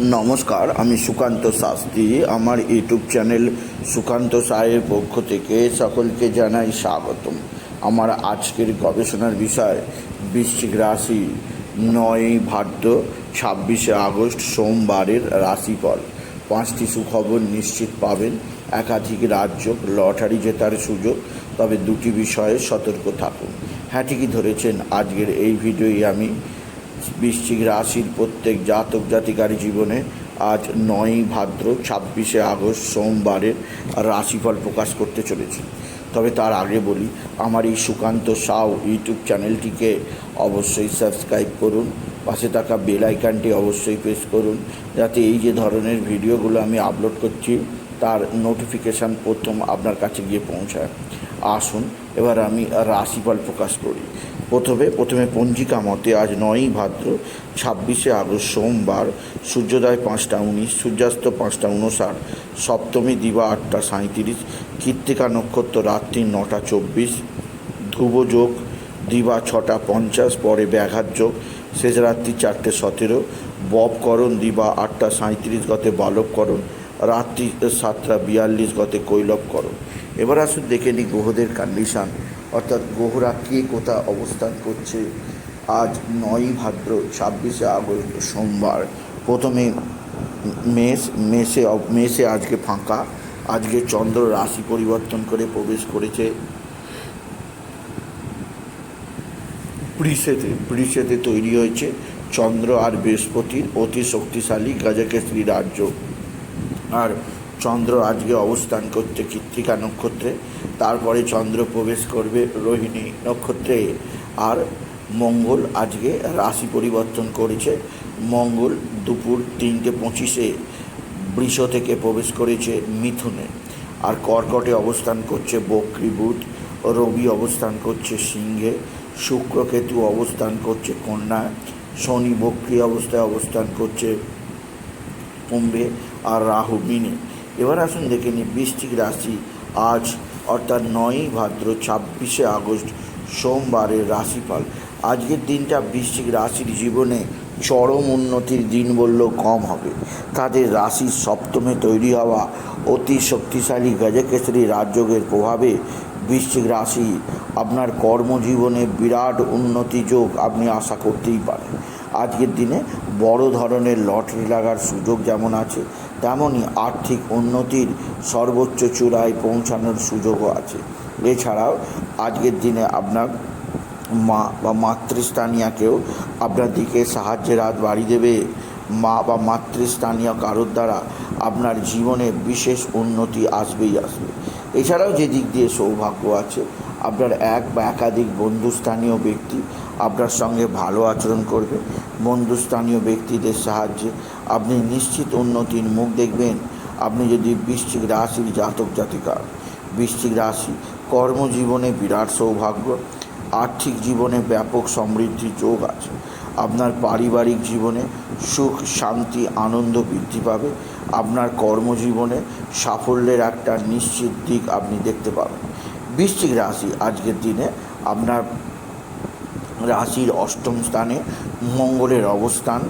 নমস্কার, আমি সুকান্ত শাস্ত্রী। আমার ইউটিউব চ্যানেল সুকান্ত সায়ের পক্ষ থেকে সকলকে জানাই স্বাগতম। আমার আজকের গবেষণার বিষয়, বৃশ্চিক রাশি নয় ভাদ্র ছাব্বিশে আগস্ট সোমবারের রাশিফল। পাঁচটি সুখবর নিশ্চিত পাবেন। একাধিক রাজ্য লটারি জেতার সুযোগ, তবে দুটি বিষয়ে সতর্ক থাকুন। হ্যাঁ ঠিকই ধরেছেন। আজকের এই ভিডিওই আমি। বৃশ্চিক রাশির প্রত্যেক জাতক জাতিকারী জীবনে আজ নয়ই ভাদ্র ছাব্বিশে আগস্ট সোমবারের রাশিফল প্রকাশ করতে চলেছি। তবে তার আগে বলি, আমার এই সুকান্ত সাউ ইউটিউব চ্যানেলটিকে অবশ্যই সাবস্ক্রাইব করুন, পাশে থাকা বেল আইকনটি অবশ্যই প্রেস করুন, যাতে এই যে ধরনের ভিডিওগুলো আমি আপলোড করছি তার নোটিফিকেশান প্রথম আপনার কাছে গিয়ে পৌঁছায়। আসুন, এবার আমি রাশিফল প্রকাশ করি। প্রথমে প্রথমে পঞ্জিকা মতে আজ নয়ই ভাদ্র, ছাব্বিশে আগস্ট সোমবার, সূর্যোদয় পাঁচটা উনিশ, সূর্যাস্ত পাঁচটা উনষাট সপ্তমী দিবা আটটা সাঁত্রিশ কৃত্তিকা নক্ষত্র রাত্রি নটা চব্বিশ ধ্রুবযোগ দিবা ছটা পঞ্চাশ, পরে ব্যাঘাত যোগ, শেষ রাত্রি চারটে সতেরো ববকরণ দিবা আটটা সাঁত্রিশ গতে বালবকরণ রাত্রি সাতটা বিয়াল্লিশ গতে কৈলব করো। এবার আসুন দেখে নিই গ্রহদের কন্ডিশান। অর্থাৎ গ্রহরা কে কোথা অবস্থান করছে। আজ নয়ই ভাদ্র, ছাব্বিশে আগস্ট, সোমবার। প্রথমে মেষ, মেষে মেষে আজকে ফাঁকা। আজকে চন্দ্র রাশি পরিবর্তন করে প্রবেশ করেছে। বৃষেতে বৃষেতে তৈরি হয়েছে চন্দ্র আর বৃহস্পতির অতি শক্তিশালী গাজাকেশরী রাজ্য আর চন্দ্র আজকে অবস্থান করছে কৃত্তিকা নক্ষত্রে। তারপরে চন্দ্র প্রবেশ করবে রোহিণী নক্ষত্রে। আর মঙ্গল আজকে রাশি পরিবর্তন করেছে। মঙ্গল দুপুর তিনটে পঁচিশে বৃষ থেকে প্রবেশ করেছে মিথুনে। আর কর্কটে অবস্থান করছে বক্রী বুধ। রবি অবস্থান করছে সিংহে। শুক্রকেতু অবস্থান করছে কন্যায়। শনি বক্রী অবস্থায় অবস্থান করছে কুম্ভে। আর রাহু মিনে। এবার আসুন দেখে নিই বৃষ্টিক রাশি। আজ অর্থাৎ নয়ই ভাদ্র ছাব্বিশে আগস্ট, সোমবারের রাশিফল। আজকের দিনটা বৃষ্টিক রাশির জীবনে চরম উন্নতির দিন বললেও কম হবে। তাদের রাশির সপ্তমে তৈরি হওয়া অতি শক্তিশালী গজকেশরী রাজযোগের প্রভাবে বৃশ্চিক রাশি, আপনার কর্মজীবনে বিরাট উন্নতি যোগ আপনি আশা করতেই পারেন। আজকের দিনে বড় ধরনের লটারি লাগার সুযোগ যেমন আছে, তেমনই আর্থিক উন্নতির সর্বোচ্চ চূড়ায় পৌঁছানোর সুযোগও আছে। এছাড়াও আজকের দিনে আপনার মা বা মাতৃস্থানীয়াকেও আপনার দিকে সাহায্যের হাত বাড়ি দেবে। মা বা মাতৃস্থানীয় কারোর দ্বারা আপনার জীবনে বিশেষ উন্নতি আসবেই আসবে। এছাড়াও যে দিক দিয়ে সৌভাগ্য আছে, আপনার এক বা একাধিক বন্ধুস্থানীয় ব্যক্তি আপনার সঙ্গে ভালো আচরণ করবে। বন্ধুস্থানীয় ব্যক্তিদের সাহায্যে আপনি নিশ্চিত উন্নতির মুখ দেখবেন। আপনি যদি বৃশ্চিক রাশির জাতক জাতিকা, বৃশ্চিক রাশি কর্মজীবনে বিরাট সৌভাগ্য, আর্থিক জীবনে ব্যাপক সমৃদ্ধির যোগ আছে। আপনার পারিবারিক জীবনে সুখ, শান্তি, আনন্দ বৃদ্ধি পাবে। আপনার কর্মজীবনে সাফল্যের একটা নিশ্চিত দিক আপনি দেখতে পাবেন। বৃশ্চিক রাশি আজকের দিনে আপনার রাশির অষ্টম স্থানে মঙ্গলের অবস্থান।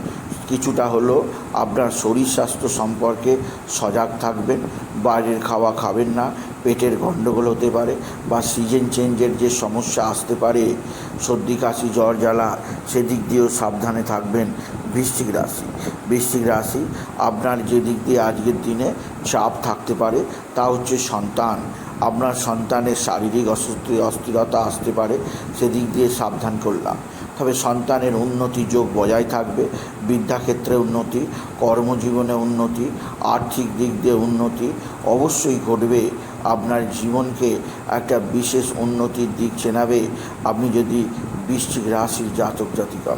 কিছুটা হলো আপনার শরীর স্বাস্থ্য সম্পর্কে সজাগ থাকবেন, বাইরের খাওয়া খাবেন না, পেটের গণ্ডগোল হতে পারে বা সিজন চেঞ্জের যে সমস্যা আসতে পারে, সর্দি, কাশি, জ্বর, জ্বালা, সেদিক দিয়েও সাবধানে থাকবেন। বৃশ্চিক রাশি। বৃশ্চিক রাশি, আপনার যে দিক দিয়ে আজকের দিনে চাপ থাকতে পারে, তা হচ্ছে সন্তান। আপনার সন্তানের শারীরিক অসুস্থ, অস্থিরতা আসতে পারে, সেদিক দিয়ে সাবধান করলাম। তবে সন্তানের উন্নতি যোগ বজায় থাকবে, বিদ্যাক্ষেত্রে উন্নতি, কর্মজীবনে উন্নতি, আর্থিক দিক দিয়ে উন্নতি অবশ্যই ঘটবে। আপনার জীবনকে একটা বিশেষ উন্নতির দিক চেনাবে। আপনি যদি বৃশ্চিক রাশির জাতক জাতিকা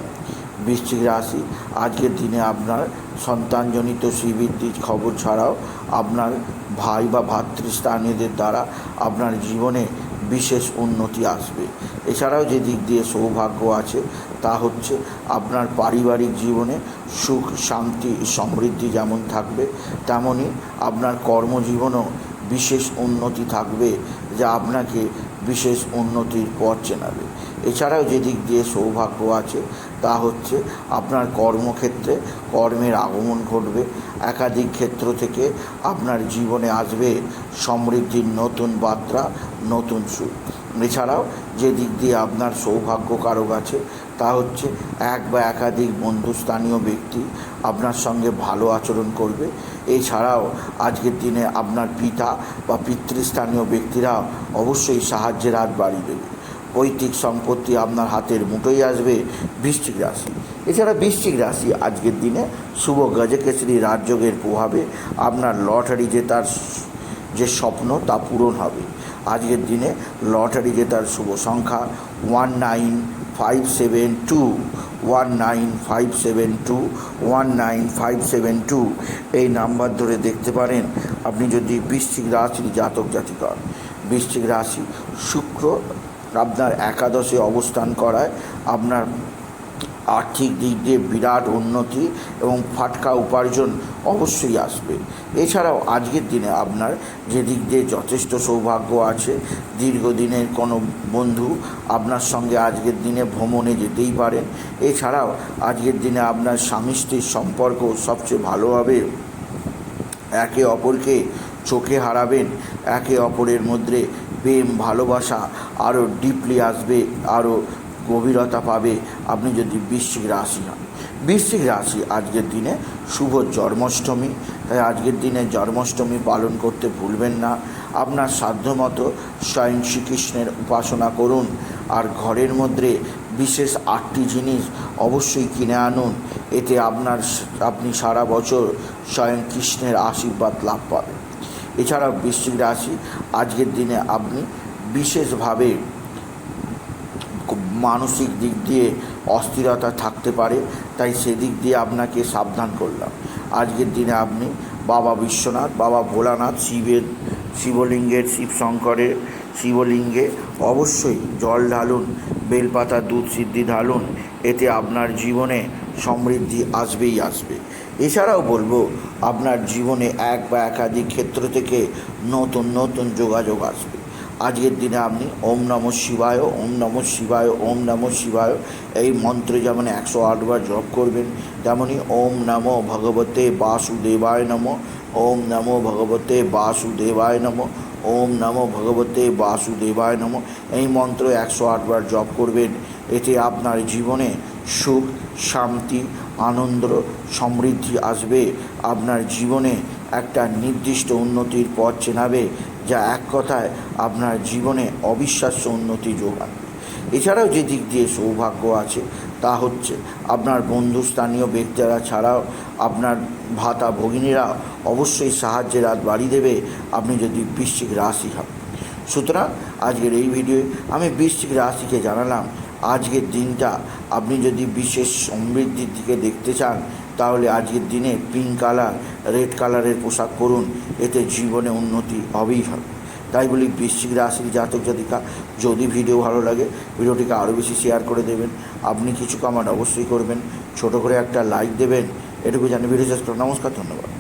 বৃশ্চিক রাশি। আজকের দিনে আপনার সন্তানজনিত শ্রীবৃদ্ধির খবর ছাড়াও আপনার ভাই বা ভাতৃস্থানীয়দের দ্বারা আপনার জীবনে বিশেষ উন্নতি আসবে। এছাড়াও যে দিক দিয়ে সৌভাগ্য আছে, তা হচ্ছে আপনার পারিবারিক জীবনে সুখ, শান্তি, সমৃদ্ধি যেমন থাকবে তেমনই আপনার কর্মজীবনও বিশেষ উন্নতি থাকবে, যা আপনাকে বিশেষ উন্নতির পথ চেনাবে। এছাড়াও যে দিক দিয়ে সৌভাগ্য আছে, তা হচ্ছে আপনার কর্মক্ষেত্রে কর্মের আগমন ঘটবে। একাধিক ক্ষেত্র থেকে আপনার জীবনে আসবে সমৃদ্ধির নতুন বার্তা, নতুন সুখ। এছাড়াও যে দিক দিয়ে আপনার সৌভাগ্য কারক আছে, তা হচ্ছে এক বা একাধিক বন্ধুস্থানীয় ব্যক্তি আপনার সঙ্গে ভালো আচরণ করবে। এছাড়াও আজকের দিনে আপনার পিতা বা পিতৃস্থানীয় ব্যক্তিরা অবশ্যই সাহায্যের হাত বাড়িয়ে দেবে। পৈতৃক সম্পত্তি আপনার হাতের মুঠোই আসবে, বৃশ্চিক রাশি। এছাড়া বৃশ্চিক রাশি আজকের দিনে শুভ গজকেশরী রাজযোগের প্রভাবে আপনার লটারি জেতার যে স্বপ্ন তা পূরণ হবে। আজকের দিনে লটারি জেতার শুভ সংখ্যা one nine five seven two, one nine five seven two, one nine five seven two. এই নাম্বার ধরে দেখতে পারেন আপনি যদি বৃশ্চিক রাশির জাতক জাতিকা হন। বৃশ্চিক রাশি শুক্র আপনার একাদশে অবস্থান করায় আপনার আর্থিক দিক দিয়ে বিরাট উন্নতি এবং ফাটকা উপার্জন অবশ্যই আসবে। এছাড়াও আজকের দিনে আপনার যে দিক দিয়ে যথেষ্ট সৌভাগ্য আছে, দীর্ঘদিনের কোনো বন্ধু আপনার সঙ্গে আজকের দিনে ভ্রমণে যেতেই পারেন। এছাড়াও আজকের দিনে আপনার স্বামী স্ত্রীর সম্পর্ক সবচেয়ে ভালোভাবে একে অপরকে চোখে হারাবেন, একে অপরের মধ্যে প্রেম, ভালোবাসা আরও ডিপলি আসবে আরও গভীরতা পাবে। আপনি যদি বৃশ্চিক রাশি হন, বৃশ্চিক রাশি আজকের দিনে শুভ জন্মাষ্টমী। তাই আজকের দিনে জন্মাষ্টমী পালন করতে ভুলবেন না। আপনার সাধ্যমতো স্বয়ং শ্রীকৃষ্ণের উপাসনা করুন। আর ঘরের মধ্যে বিশেষ আটটি জিনিস অবশ্যই কিনে আনুন। এতে আপনার, আপনি সারা বছর স্বয়ং কৃষ্ণের আশীর্বাদ লাভ পাবেন। এছাড়াও বৃশ্চিক রাশি, আজকের দিনে আপনি বিশেষভাবে মানসিক দিক দিয়ে অস্থিরতা থাকতে পারে, তাই সেদিক দিয়ে আপনাকে সাবধান করলাম। আজকের দিনে আপনি বাবা বিশ্বনাথ, বাবা ভোলানাথ, শিবের শিবলিঙ্গের শিব শঙ্করের শিবলিঙ্গে অবশ্যই জল ঢালুন, বেলপাতা দুধ সিদ্ধি ঢালুন, এতে আপনার জীবনে সমৃদ্ধি আসবেই আসবে। এছাড়াও বলব, আপনার জীবনে এক বা একাধিক ক্ষেত্র থেকে নতুন নতুন যোগাযোগ আসবে। আজকের দিনে আপনি ওম নম শিবায়, ওম নম শিবায়, ওম নম শিবায় এই মন্ত্রে যেমন একশো আটবার জপ করবেন, তেমনি ওম নম ভগবতে বাসুদেবায় নম, ওম নম ভগবতে বাসুদেবায় নম, ওম নম ভগবতে বাসুদেবায় নম, এই মন্ত্র একশো আটবার জপ করবেন। এতে আপনার জীবনে সুখ, শান্তি, আনন্দ, সমৃদ্ধি আসবে। আপনার জীবনে একটা নির্দিষ্ট উন্নতির পথ চেনাবে, যা এক কথায় আপনার জীবনে অবিশ্বাস্য উন্নতি যোগান। এছাড়াও যে দিক দিয়ে সৌভাগ্য আছে, তা হচ্ছে আপনার বন্ধুস্থানীয় ব্যক্তিরা ছাড়াও আপনার ভাতা ভগিনীরা অবশ্যই সাহায্যের হাত বাড়িয়ে দেবে, আপনি যদি বৃশ্চিক রাশি হন। সুতরাং আজকের এই ভিডিওয়ে আমি বৃশ্চিক রাশিকে জানালাম আজকের দিনটা আপনি যদি বিশেষ সমৃদ্ধির দিকে দেখতে চান, তাহলে আজকের দিনে পিঙ্ক কালার রেড কালারের পোশাক পরুন। এতে জীবনে উন্নতি হবেই হবে। তাই বলি, বৃশ্চিক রাশির জাতক জাতিকা, যদি ভিডিও ভালো লাগে, ভিডিওটিকে আরও বেশি শেয়ার করে দেবেন। আপনি কিছু কামান্ড অবশ্যই করবেন। ছোট করে একটা লাইক দেবেন। এটুকু জানি ভিডিও শেষ করুন। নমস্কার, ধন্যবাদ।